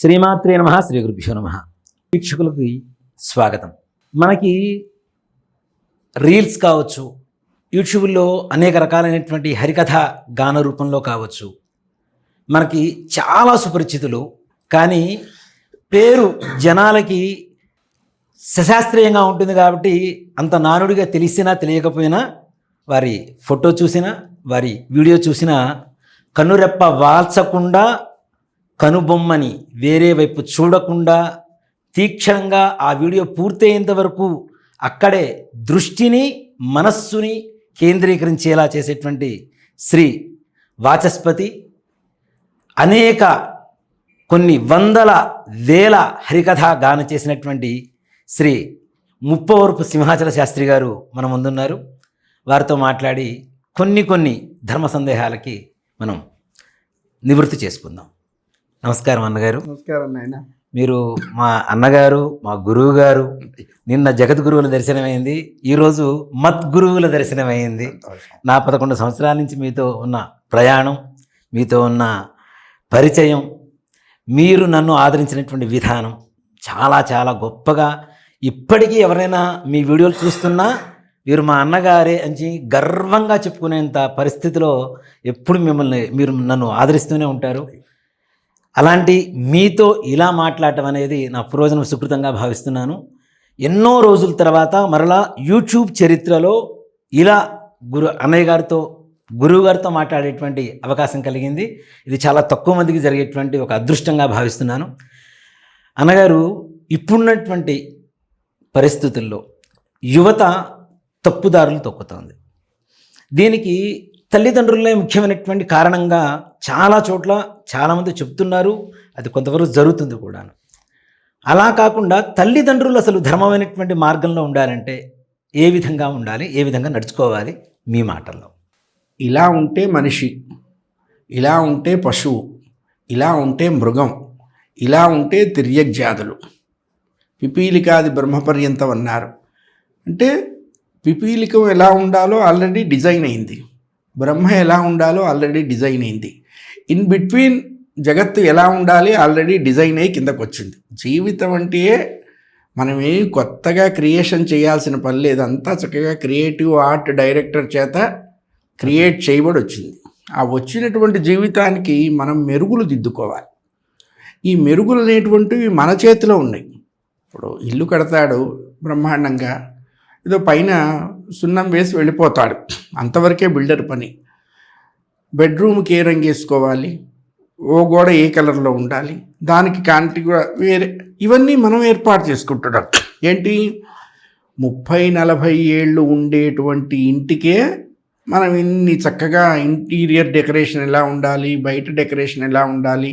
శ్రీమాత్రే నమ శ్రీ గురుభ్యో నమ. వీక్షకులకి స్వాగతం. మనకి రీల్స్ కావచ్చు యూట్యూబ్లో అనేక రకాలైనటువంటి హరికథ గాన రూపంలో కావచ్చు. మనకి చాలా సుపరిచితులు కానీ పేరు జనాలకి సశాస్త్రీయంగా ఉంటుంది కాబట్టి అంత నానుడిగా తెలిసినా తెలియకపోయినా వారి ఫోటో చూసినా వారి వీడియో చూసినా కనురెప్ప వాల్చకుండా కనుబొమ్మని వేరే వైపు చూడకుండా తీక్షణంగా ఆ వీడియో పూర్తయ్యేంత వరకు అక్కడే దృష్టిని మనస్సుని కేంద్రీకరించేలా చేసేటువంటి శ్రీ వాచస్పతి అనేక కొన్ని వందల వేల హరికథ గానం చేసినటువంటి శ్రీ ముప్పవరపు సింహాచల శాస్త్రి గారు మన ముందున్నారు. వారితో మాట్లాడి కొన్ని కొన్ని ధర్మ సందేహాలకి మనం నివృత్తి చేసుకుందాం. నమస్కారం అన్నగారు. నమస్కారం నాయన. మీరు మా అన్నగారు మా గురువు గారు నిన్న జగద్గురువుల దర్శనమైంది ఈరోజు మద్గురువుల దర్శనమైంది. నా పదకొండు సంవత్సరాల నుంచి మీతో ఉన్న ప్రయాణం మీతో ఉన్న పరిచయం మీరు నన్ను ఆదరించినటువంటి విధానం చాలా చాలా గొప్పగా ఇప్పటికీ ఎవరైనా మీ వీడియోలు చూస్తున్నా వీరు మా అన్నగారే అని గర్వంగా చెప్పుకునేంత పరిస్థితిలో ఎప్పుడు మిమ్మల్ని మీరు నన్ను ఆదరిస్తూనే ఉంటారు. అలాంటి మీతో ఇలా మాట్లాడటం అనేది నా పూర్వజన్మ సుకృతంగా భావిస్తున్నాను. ఎన్నో రోజుల తర్వాత మరలా యూట్యూబ్ చరిత్రలో ఇలా గురు అన్నయ్య గారితో గురువు గారితో మాట్లాడేటువంటి అవకాశం కలిగింది. ఇది చాలా తక్కువ మందికి జరిగేటువంటి ఒక అదృష్టంగా భావిస్తున్నాను. అన్నగారు ఇప్పుడున్నటువంటి పరిస్థితుల్లో యువత తప్పుదారులు తొక్కుతోంది. దీనికి తల్లిదండ్రులే ముఖ్యమైనటువంటి కారణంగా చాలా చోట్ల చాలామంది చెప్తున్నారు అది కొంతవరకు జరుగుతుంది కూడా అలా కాకుండా తల్లిదండ్రులు అసలు ధర్మమైనటువంటి మార్గంలో ఉండాలంటే ఏ విధంగా ఉండాలి? ఏ విధంగా నడుచుకోవాలి? మీ మాటల్లో. ఇలా ఉంటే మనిషి ఇలా ఉంటే పశువు ఇలా ఉంటే మృగం ఇలా ఉంటే తిర్యగ్జాదులు పిపీలికాది బ్రహ్మపర్యంతం అన్నారు అంటే పిపీలికం ఎలా ఉండాలో ఆల్రెడీ డిజైన్ అయింది. బ్రహ్మ ఎలా ఉండాలో ఆల్రెడీ డిజైన్ అయింది. ఇన్ బిట్వీన్ జగత్తు ఎలా ఉండాలి ఆల్రెడీ డిజైన్ అయ్యి కిందకు వచ్చింది. జీవితం అంటే మనమే కొత్తగా క్రియేషన్ చేయాల్సిన పని లేదు. అంతా చక్కగా క్రియేటివ్ ఆర్ట్ డైరెక్టర్ చేత క్రియేట్ చేయబడి వచ్చింది. ఆ వచ్చినటువంటి జీవితానికి మనం మెరుగులు దిద్దుకోవాలి. ఈ మెరుగులు అనేటువంటివి మన చేతిలో ఉన్నాయి. ఇప్పుడు ఇల్లు కడతాడు బ్రహ్మాండంగా. ఏదో పైన సున్నం వేసి వెళ్ళిపోతాడు. అంతవరకే బిల్డర్ పని. బెడ్రూమ్కి ఏ రంగు వేసుకోవాలి? ఓ గోడ ఏ కలర్లో ఉండాలి? దానికి కాంటి కూడా వేరే ఇవన్నీ మనం ఏర్పాటు చేసుకుంటున్నాం. ఏంటి? ముప్పై నలభై ఏళ్ళు ఉండేటువంటి ఇంటికే మనం ఇన్ని చక్కగా ఇంటీరియర్ డెకరేషన్ ఎలా ఉండాలి బయట డెకరేషన్ ఎలా ఉండాలి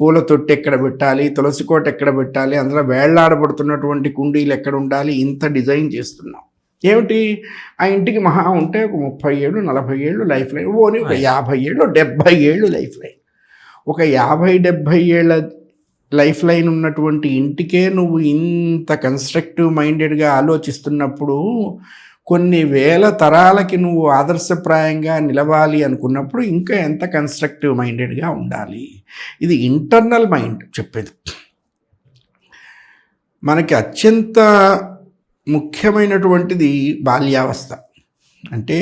పూల తొట్టి ఎక్కడ పెట్టాలి తులసి కోట ఎక్కడ పెట్టాలి అందులో వేళ్ళాడబడుతున్నటువంటి కుండీలు ఎక్కడ ఉండాలి ఇంత డిజైన్ చేస్తున్నాం. ఏమిటి? ఆ ఇంటికి మహా ఉంటే ఒక ముప్పై ఏళ్ళు నలభై ఏళ్ళు లైఫ్ లైన్. ఓని ఒక యాభై ఏళ్ళు డెబ్భై ఏళ్ళు లైఫ్ లైన్. ఒక యాభై డెబ్భై ఏళ్ళ లైఫ్ లైన్ ఉన్నటువంటి ఇంటికే నువ్వు ఇంత కన్స్ట్రక్టివ్ మైండెడ్గా ఆలోచిస్తున్నప్పుడు కొన్ని వేల తరాలకి నువ్వు ఆదర్శప్రాయంగా నిలవాలి అనుకున్నప్పుడు ఇంకా ఎంత కన్స్ట్రక్టివ్ మైండెడ్గా ఉండాలి? ఇది ఇంటర్నల్ మైండ్ చెప్పేది. మనకి అత్యంత ముఖ్యమైనటువంటిది బాల్యావస్థ. అంటే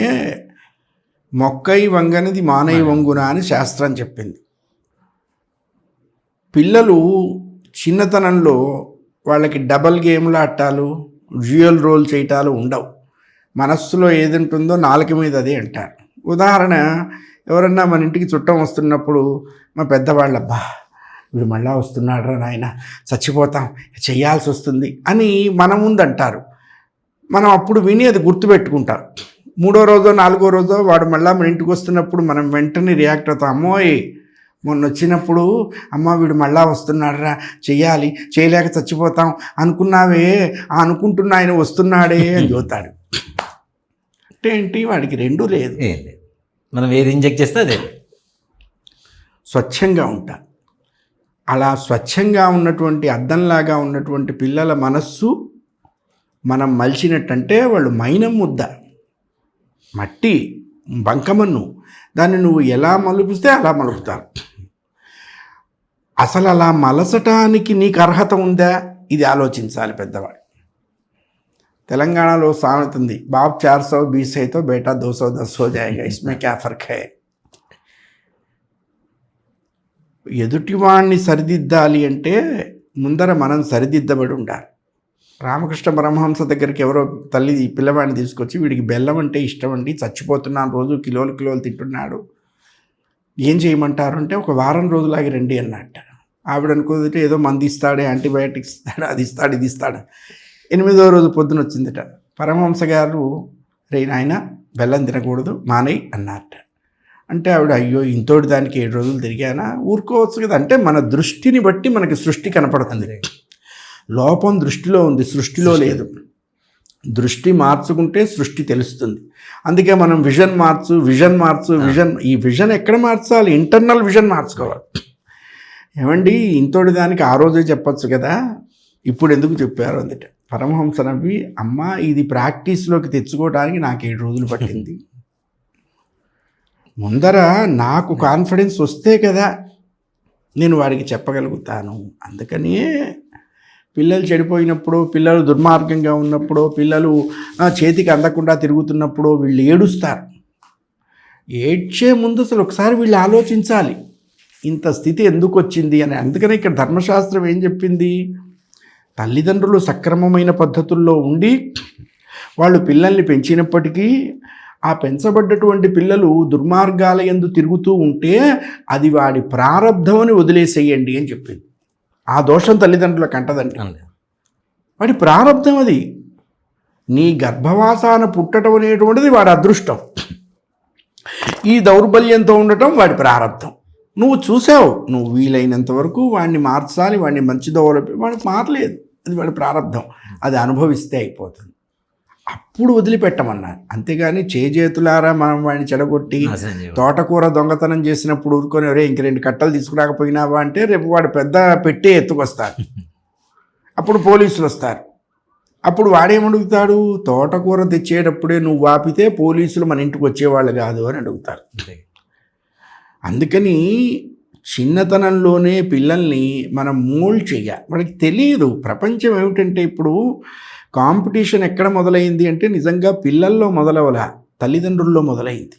మొక్కై వంగనిది మానై. వంగున అని శాస్త్రం చెప్పింది. పిల్లలు చిన్నతనంలో వాళ్ళకి డబల్ గేమ్లు ఆటాలు డ్యూయల్ రోల్ చేయటాలు ఉండవు. మనస్సులో ఏది ఉంటుందో నాలుక మీద అదే అంటారు. ఉదాహరణ ఎవరన్నా మన ఇంటికి చుట్టం వస్తున్నప్పుడు మా పెద్దవాళ్ళ అబ్బా వీడు మళ్ళా వస్తున్నాడు రా నాయన చచ్చిపోతాం చెయ్యాల్సి వస్తుంది అని మన ముందు అంటారు. మనం అప్పుడు విని అది గుర్తుపెట్టుకుంటాం. మూడో రోజో నాలుగో రోజో వాడు మళ్ళా మన ఇంటికి వస్తున్నప్పుడు మనం వెంటనే రియాక్ట్ అవుతాం. అమ్మోయ్ మొన్న వచ్చినప్పుడు అమ్మ వీడు మళ్ళా వస్తున్నాడురా చెయ్యాలి చేయలేక చచ్చిపోతాం అనుకున్నావే అనుకుంటున్న ఆయన వస్తున్నాడే అని చూతాడు ఏంటి? వాడికి రెండూ లేదు. ఏం లేదు. మనం ఏది ఇంజెక్ట్ చేస్తే అదే. స్వచ్ఛంగా ఉంటారు అలా స్వచ్ఛంగా ఉన్నటువంటి అద్దంలాగా ఉన్నటువంటి పిల్లల మనస్సు మనం మలిచినట్టంటే వాళ్ళు మైనం ముద్ద. మట్టి బంకమన్ను. దాన్ని నువ్వు ఎలా మలుపుస్తే అలా మలుపుతారు. అసలు అలా మలసటానికి నీకు అర్హత ఉందా? ఇది ఆలోచించాలి పెద్దవాడు తెలంగాణలో బాబ్ చార్ సౌ బీస్ అయితే బేటా దో సౌ దస్ హో జాయేగా ఇస్మే క్యా ఫర్క్ హై? ఎదుటివాణ్ణి సరిదిద్దాలి అంటే ముందర మనం సరిదిద్దబడి ఉండాలి. రామకృష్ణ పరమహంస దగ్గరికి ఎవరో తల్లి పిల్లవాడిని తీసుకొచ్చి వీడికి బెల్లం అంటే ఇష్టం అండి చచ్చిపోతున్నాను రోజు కిలోలు కిలోలు తింటున్నాడు. ఏం చేయమంటారు అంటే ఒక వారం రోజులాగి రండి అన్నట్ట. ఆవిడ అనుకుంటే ఏదో మంది ఇస్తాడే యాంటీబయాటిక్స్ ఇస్తాడు అది ఇస్తాడు ఇది ఇస్తాడు. ఎనిమిదో రోజు పొద్దున వచ్చిందట. పరమహంస గారు రే నాయన బెల్లం తినకూడదు మానేయ్ అన్నట్ట అంటే ఆవిడ అయ్యో ఇంతోటి దానికి ఏడు రోజులు తిరిగానా? ఊరుకోవచ్చు కదా. అంటే మన దృష్టిని బట్టి మనకి సృష్టి కనపడుతుంది. లోపం దృష్టిలో ఉంది సృష్టిలో లేదు. దృష్టి మార్చుకుంటే సృష్టి తెలుస్తుంది. అందుకే మనం విజన్ మార్చు విజన్ మార్చు విజన్ ఈ విజన్ ఎక్కడ మార్చాలి? ఇంటర్నల్ విజన్ మార్చుకోవాలి. ఏమండి ఇంతోటి దానికి ఆ రోజే చెప్పొచ్చు కదా? ఇప్పుడు ఎందుకు చెప్పారు అందుట పరమహంస నవ్వి అమ్మ ఇది ప్రాక్టీస్లోకి తెచ్చుకోవడానికి నాకు ఏడు రోజులు పట్టింది. ముందర నాకు కాన్ఫిడెన్స్ వస్తే కదా నేను వాడికి చెప్పగలుగుతాను. అందుకని పిల్లలు చెడిపోయినప్పుడు పిల్లలు దుర్మార్గంగా ఉన్నప్పుడు పిల్లలు చేతికి అందకుండా తిరుగుతున్నప్పుడు వీళ్ళు ఏడుస్తారు. ఏడ్చే ముందు అసలు ఒకసారి వీళ్ళు ఆలోచించాలి. ఇంత స్థితి ఎందుకు వచ్చింది అని. అందుకనే ఇక్కడ ధర్మశాస్త్రం ఏం చెప్పింది? తల్లిదండ్రులు సక్రమమైన పద్ధతుల్లో ఉండి వాళ్ళు పిల్లల్ని పెంచినప్పటికీ ఆ పెంచబడ్డటువంటి పిల్లలు దుర్మార్గాల ఎందు తిరుగుతూ ఉంటే అది వాడి ప్రారంధం అని వదిలేసేయండి అని చెప్పింది. ఆ దోషం తల్లిదండ్రులకు అంటదండి. వాడి ప్రారంధం అది. నీ గర్భవాసాన పుట్టడం అనేటువంటిది వాడి అదృష్టం. ఈ దౌర్బల్యంతో ఉండటం వాడి ప్రారంధం నువ్వు చూసావు నువ్వు వీలైనంత వరకు వాడిని మార్చాలి వాడిని మంచి దోవలో వాడికి మారలేదు. అది వాడి ప్రారంధం అది అనుభవిస్తే అయిపోతుంది. అప్పుడు వదిలిపెట్టమన్నారు. అంతేగాని చేజేతులారా మనం వాడిని చెడగొట్టి. తోటకూర దొంగతనం చేసినప్పుడు ఊరుకొని ఒరే ఇంక రెండు కట్టలు తీసుకురాకపోయినావా? అంటే రేపు వాడు పెద్ద పెట్టే ఎత్తుకొస్తారు. అప్పుడు పోలీసులు వస్తారు. అప్పుడు వాడేమడుగుతాడు? తోటకూర తెచ్చేటప్పుడే నువ్వు వాపితే పోలీసులు మన ఇంటికి వచ్చేవాళ్ళు కాదు అని అడుగుతారు. అందుకని చిన్నతనంలోనే పిల్లల్ని మనం మోల్డ్ చేయాలి మనకి తెలియదు ప్రపంచం ఏమిటంటే ఇప్పుడు కాంపిటీషన్ ఎక్కడ మొదలైంది అంటే నిజంగా పిల్లల్లో మొదలవల. తల్లిదండ్రుల్లో మొదలైంది.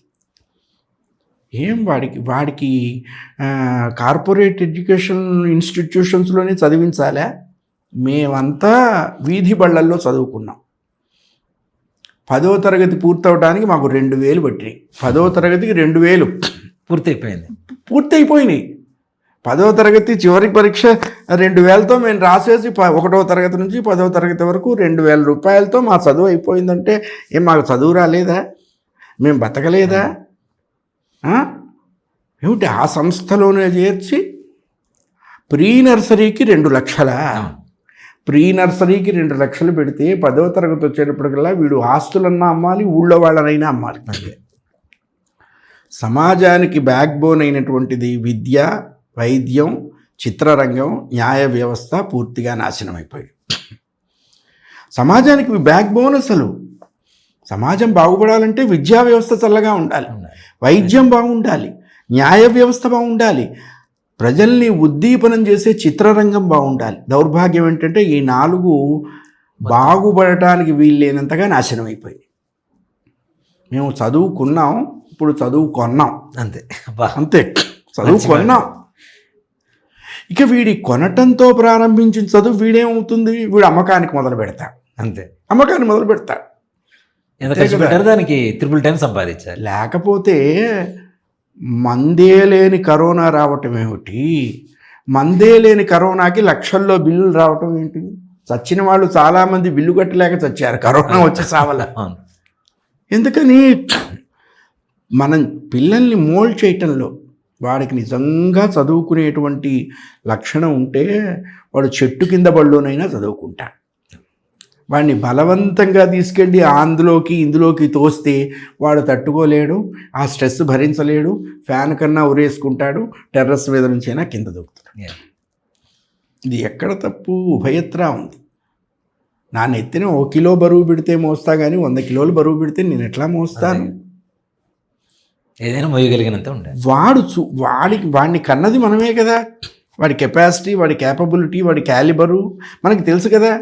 ఏం వాడికి వాడికి కార్పొరేట్ ఎడ్యుకేషన్ ఇన్స్టిట్యూషన్స్లోనే చదివించాలా? మేమంతా వీధి బళ్ళల్లో చదువుకున్నాం. పదో తరగతి పూర్తవడానికి మాకు రెండు వేలు పట్టినాయి. పదో తరగతికి రెండు వేలు. పూర్తయిపోయింది. పూర్తయిపోయినాయి. పదవ తరగతి చివరి పరీక్ష రెండు వేలతో మేము రాసేసి ప ఒకటో తరగతి నుంచి పదవ తరగతి వరకు రెండు వేల రూపాయలతో మా చదువు అయిపోయిందంటే ఏం మాకు చదువు రాలేదా? మేము బతకలేదా? ఏమిటి ఆ సంస్థలోనే చేర్చి? ప్రీ నర్సరీకి రెండు లక్షల? ప్రీ నర్సరీకి రెండు లక్షలు పెడితే పదవ తరగతి వచ్చేటప్పటికల్లా వీడు ఆస్తులన్నా అమ్మాలి ఊళ్ళో వాళ్ళనైనా అమ్మాలి. సమాజానికి బ్యాక్ బోన్ అయినటువంటిది విద్య వైద్యం చిత్రరంగం న్యాయ వ్యవస్థ పూర్తిగా నాశనం అయిపోయింది సమాజానికి బ్యాక్ బోన్ అసలు. సమాజం బాగుపడాలంటే విద్యా వ్యవస్థ చల్లగా ఉండాలి. వైద్యం బాగుండాలి. న్యాయ వ్యవస్థ బాగుండాలి. ప్రజల్ని ఉద్దీపనం చేసే చిత్రరంగం బాగుండాలి. దౌర్భాగ్యం ఏంటంటే ఈ నాలుగు బాగుపడటానికి వీల్లేనంతగా నాశనం అయిపోయింది మేము చదువుకున్నాం ఇప్పుడు చదువు కొన్నాం అంతే అంతే. చదువు కొన్నాం ఇక వీడి కొనటంతో ప్రారంభించిన చదువు వీడేమవుతుంది? వీడు అమ్మకానికి మొదలు పెడతాడు అంతే. అమ్మకాన్ని మొదలు పెడతాడు ఎంత అంతే ఖర్చు కదా. పెట్టారు దానికి? త్రిపుల్ టైం సంపాదించాలి లేకపోతే మందే లేని కరోనా రావటం ఏమిటి? మందే లేని కరోనాకి లక్షల్లో బిల్లులు రావటం ఏంటి? చచ్చిన వాళ్ళు చాలామంది బిల్లు కట్టలేక చచ్చారు. కరోనా వచ్చి సావల ఎందుకని? మనం పిల్లల్ని మోల్డ్ చేయటంలో వాడికి నిజంగా చదువుకునేటువంటి లక్షణం ఉంటే వాడు చెట్టు కింద బళ్ళోనైనా చదువుకుంటాడు. వాడిని బలవంతంగా తీసుకెళ్ళి అందులోకి ఇందులోకి తోస్తే వాడు తట్టుకోలేడు ఆ స్ట్రెస్ భరించలేడు ఫ్యాన్ కన్నా ఉరేసుకుంటాడు టెర్రస్ మీద నుంచైనా కింద దూకుతాడు. Yeah. ఇది ఎక్కడ తప్పు? ఉభయత్రా ఉంది. నా నెత్తిన ఓ కిలో బరువు పెడితే మోస్తా కానీ వంద కిలోలు బరువు పెడితే నేను ఎట్లా మోస్తాను? ఏదైనా మోయగలిగినంత ఉండాలి. వాడు చూ వాడికి వాడిని కన్నది మనమే కదా. వాడి కెపాసిటీ వాడి క్యాపబిలిటీ వాడి క్యాలిబరు మనకి తెలుసు కదా.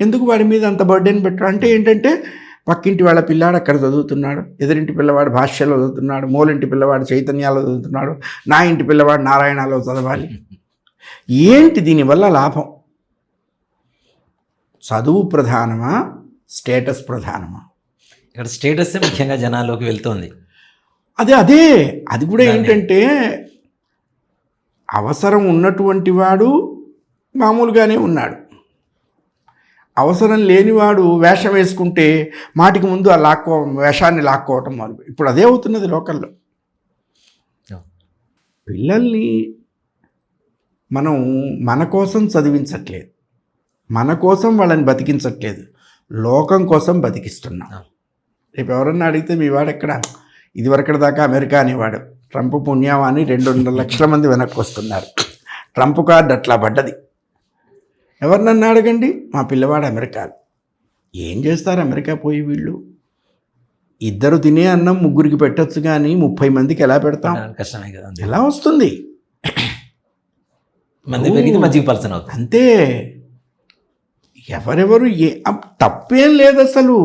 ఎందుకు వాడి మీద అంత బర్డెన్ పెట్టడం అంటే ఏంటంటే పక్కింటి వాళ్ళ పిల్లాడు అక్కడ చదువుతున్నాడు ఎదురింటి పిల్లవాడు భాష్యలో చదువుతున్నాడు మూలింటి పిల్లవాడు చైతన్యాలో చదువుతున్నాడు నా ఇంటి పిల్లవాడు నారాయణలో చదవాలి. ఏంటి దీనివల్ల లాభం? చదువు ప్రధానమా స్టేటస్ ప్రధానమా? ఇక్కడ స్టేటస్ ముఖ్యంగా జనాల్లోకి వెళ్తోంది. అదే అదే. అది కూడా ఏంటంటే అవసరం ఉన్నటువంటి వాడు మామూలుగానే ఉన్నాడు. అవసరం లేనివాడు వేషం వేసుకుంటే మాటికి ముందు ఆ లాక్కో వేషాన్ని లాక్కోవటం మొదలు ఇప్పుడు అదే అవుతున్నది లోకల్లో. పిల్లల్ని మనం మన కోసం చదివించట్లేదు. మన కోసం వాళ్ళని బతికించట్లేదు. లోకం కోసం బతికిస్తున్నాం. రేపు ఎవరన్నా అడిగితే మీ వాడు ఎక్కడ ఇదివరకటి దాకా అమెరికా అనేవాడు. ట్రంప్ పుణ్యమాని రెండున్నర లక్షల మంది వెనక్కి వస్తున్నారు. ట్రంప్ కార్డు అట్లా పడ్డది. ఎవరినన్నా అడగండి? మా పిల్లవాడు అమెరికా ఏం చేస్తారు అమెరికా పోయి వీళ్ళు? ఇద్దరు తినే అన్నం ముగ్గురికి పెట్టొచ్చు కానీ ముప్పై మందికి ఎలా పెడతాం? కష్టమే కదా. ఎలా వస్తుంది? మంది పలసన అంతే. ఎవరెవరు ఏ తప్పేం లేదు అసలు.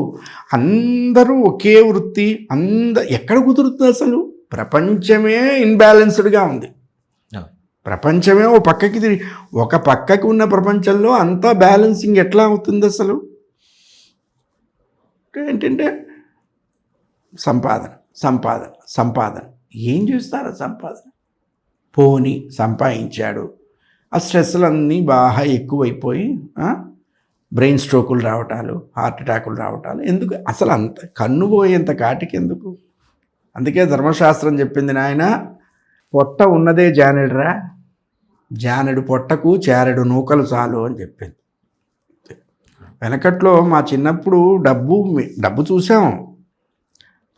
అందరూ ఒకే వృత్తి అంద ఎక్కడ కుదురుతుంది అసలు? ప్రపంచమే ఇన్బ్యాలెన్స్డ్గా ఉంది. ప్రపంచమే ఓ పక్కకి తిరిగి ఒక పక్కకి ఉన్న ప్రపంచంలో అంతా బ్యాలెన్సింగ్ ఎట్లా అవుతుంది అసలు? ఏంటంటే సంపాదన సంపాదన సంపాదన. ఏం చేస్తారు సంపాదన? పోని సంపాదించాడు. ఆ స్ట్రెస్లన్నీ బాగా ఎక్కువైపోయి బ్రెయిన్ స్ట్రోకులు రావటాలు హార్ట్ అటాకులు రావటాలు. ఎందుకు? అసలు అంత కన్ను పోయేంత కాటికి ఎందుకు? అందుకే ధర్మశాస్త్రం చెప్పింది నాయన పొట్ట ఉన్నదే జానెడురా జానెడు పొట్టకు చారెడు నూకలు చాలు అని చెప్పింది. వెనకట్లో మా చిన్నప్పుడు డబ్బు డబ్బు చూసాం.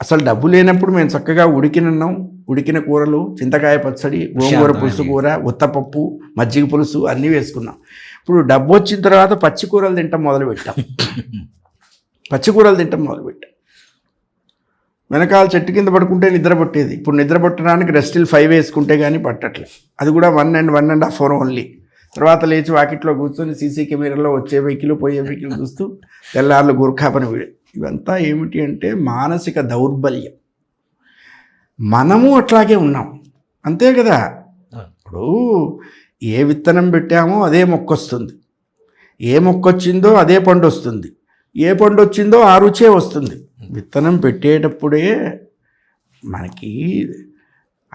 అసలు డబ్బు లేనప్పుడు మేము చక్కగా ఉడికినన్నాం ఉడికిన కూరలు చింతకాయ పచ్చడి గోంగూర పులుసు కూర ఉత్తపప్పు మజ్జిగ పులుసు అన్నీ వేసుకున్నాం. ఇప్పుడు డబ్బు వచ్చిన తర్వాత పచ్చి కూరలు తింటాం మొదలు పెట్టాం పచ్చి కూరలు తింటాం మొదలు పెట్టాం వెనకాల చెట్టు కింద పడుకుంటే నిద్ర పట్టేది. ఇప్పుడు నిద్ర పట్టడానికి రెస్టిల్ ఫైవ్ వేసుకుంటే కానీ పట్టట్లేదు. అది కూడా one and one and half four only తర్వాత లేచి వాకిట్లో కూర్చొని సీసీ కెమెరాలో వచ్చే వెహికల్ పోయే వెహికల్ చూస్తూ తెల్లార్లు గుర్ఖా పని వీడు. ఇవంతా ఏమిటి అంటే మానసిక దౌర్బల్యం. మనము అట్లాగే ఉన్నాం. అంతే కదా? ఇప్పుడు ఏ విత్తనం పెట్టామో అదే మొక్క వస్తుంది ఏ మొక్క వచ్చిందో అదే పండు వస్తుంది ఏ పండు వచ్చిందో ఆ రుచే వస్తుంది. విత్తనం పెట్టేటప్పుడే మనకి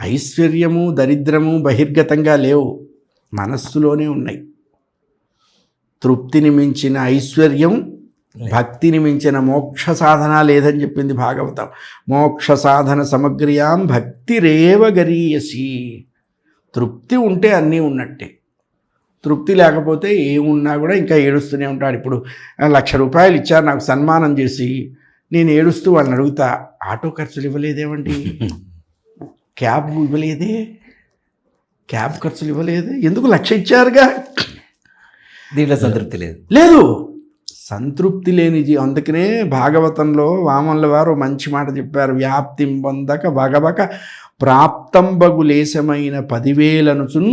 ఐశ్వర్యము దరిద్రము బహిర్గతంగా లేవు. మనస్సులోనే ఉన్నాయి. తృప్తిని మించిన ఐశ్వర్యం భక్తిని మించిన మోక్ష సాధన లేదని చెప్పింది భాగవతం. మోక్ష సాధన సమగ్రయాం భక్తిరేవ గరీయసి. తృప్తి ఉంటే అన్నీ ఉన్నట్టే. తృప్తి లేకపోతే ఏమున్నా కూడా ఇంకా ఏడుస్తూనే ఉంటాడు. ఇప్పుడు లక్ష రూపాయలు ఇచ్చారు నాకు సన్మానం చేసి నేను ఏడుస్తూ వాళ్ళని అడుగుతా ఆటో ఖర్చులు ఇవ్వలేదేమండి? క్యాబ్ ఇవ్వలేదే? క్యాబ్ ఖర్చులు ఇవ్వలేదే? ఎందుకు లక్ష ఇచ్చారుగా? దీంట్లో సంతృప్తి లేదు. లేదు. సంతృప్తి లేని జీ అందుకనే భాగవతంలో వామన్ల వారు మంచి మాట చెప్పారు. వ్యాప్తిం పొందక భగవక ప్రాప్తంబగు లేశమైన పదివేలనుచున్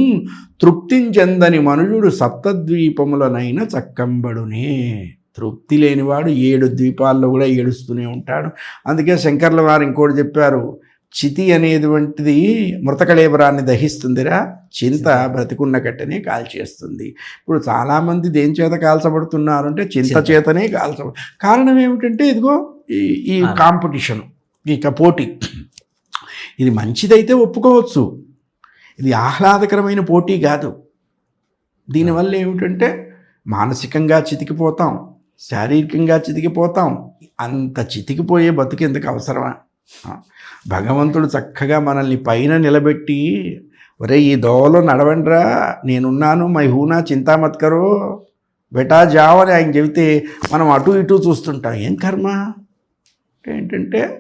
తృప్తించెందని మనుజుడు సప్తద్వీపములనైన చక్కంబడునే. తృప్తి లేనివాడు ఏడు ద్వీపాల్లో కూడా ఏడుస్తూనే ఉంటాడు. అందుకే శంకర్ల వారు ఇంకోటి చెప్పారు చితి అనేటువంటిది మృతకళేబరాన్ని దహిస్తుందిరా చింత బ్రతికున్న కట్టెనే కాల్చేస్తుంది. ఇప్పుడు చాలామంది దేని చేత కాల్చబడుతున్నారు అంటే చింత చింత. చేతనే కాల్చబడు కారణం ఏమిటంటే ఇదిగో ఈ. కాంపిటీషన్ ఇక పోటీ. ఇది మంచిదైతే ఒప్పుకోవచ్చు. ఇది ఆహ్లాదకరమైన పోటీ కాదు. దీనివల్ల ఏమిటంటే మానసికంగా చితికిపోతాం శారీరకంగా చితికిపోతాం అంత చితికిపోయే బతుకు ఎందుకు అవసరమా? భగవంతుడు చక్కగా మనల్ని పైన నిలబెట్టి ఒరే ఈ దోవలో నడవండిరా నేనున్నాను మై హూనా చింతామత్కరు బెటా జావ్ అని ఆయన చెబితే మనం అటు ఇటు చూస్తుంటాం. ఏం కర్మ? ఏంటంటే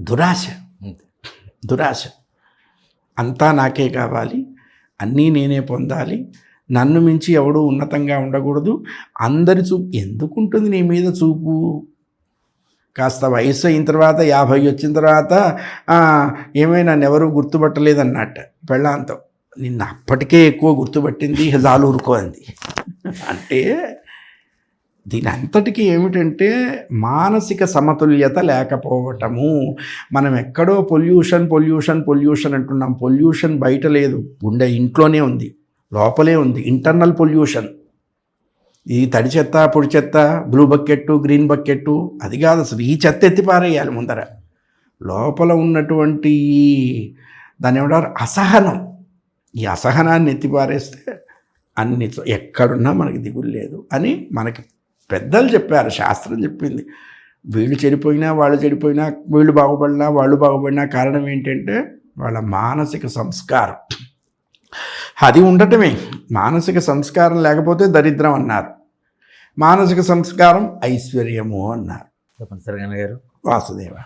దురాశ. దురాశ. అంతా నాకే కావాలి అన్నీ నేనే పొందాలి నన్ను మించి ఎవడూ ఉన్నతంగా ఉండకూడదు అందరి చూపు ఎందుకు ఉంటుంది నీ మీద చూపు? కాస్త వయసు అయిన తర్వాత యాభై వచ్చిన తర్వాత ఏమైనా ఏమై నన్ను పెళ్ళాంతం. నిన్న అప్పటికే ఎక్కువ గుర్తుపట్టింది హజాలు ఊరుకోంది ఊరుకో అంది. అంటే దీని అంతటికీ ఏమిటంటే మానసిక సమతుల్యత లేకపోవటము. మనం ఎక్కడో పొల్యూషన్ పొల్యూషన్ పొల్యూషన్ అంటున్నాం. పొల్యూషన్ బయట లేదు. గుండె ఇంట్లోనే ఉంది. లోపలే ఉంది. Internal pollution. ఈ తడి చెత్త పొడి చెత్త బ్లూ బకెట్టు గ్రీన్ బకెట్టు అది కాదు అసలు. ఈ చెత్త ఎత్తి పారేయాలి ముందర. లోపల ఉన్నటువంటి ఈ దాని ఏమంటారు? అసహనం. ఈ అసహనాన్ని ఎత్తిపారేస్తే అన్ని ఎక్కడున్నా మనకి దిగులు లేదు అని మనకి పెద్దలు చెప్పారు శాస్త్రం చెప్పింది. వీళ్ళు చెడిపోయినా వాళ్ళు చెడిపోయినా వీళ్ళు బాగుపడినా వాళ్ళు బాగుపడినా కారణం ఏంటంటే వాళ్ళ మానసిక సంస్కారం. అది ఉండటమే. మానసిక సంస్కారం లేకపోతే దరిద్రం అన్నారు. మానసిక సంస్కారం ఐశ్వర్యము అన్నారు. తప్పనిసరిగా గారు. వాసుదేవ.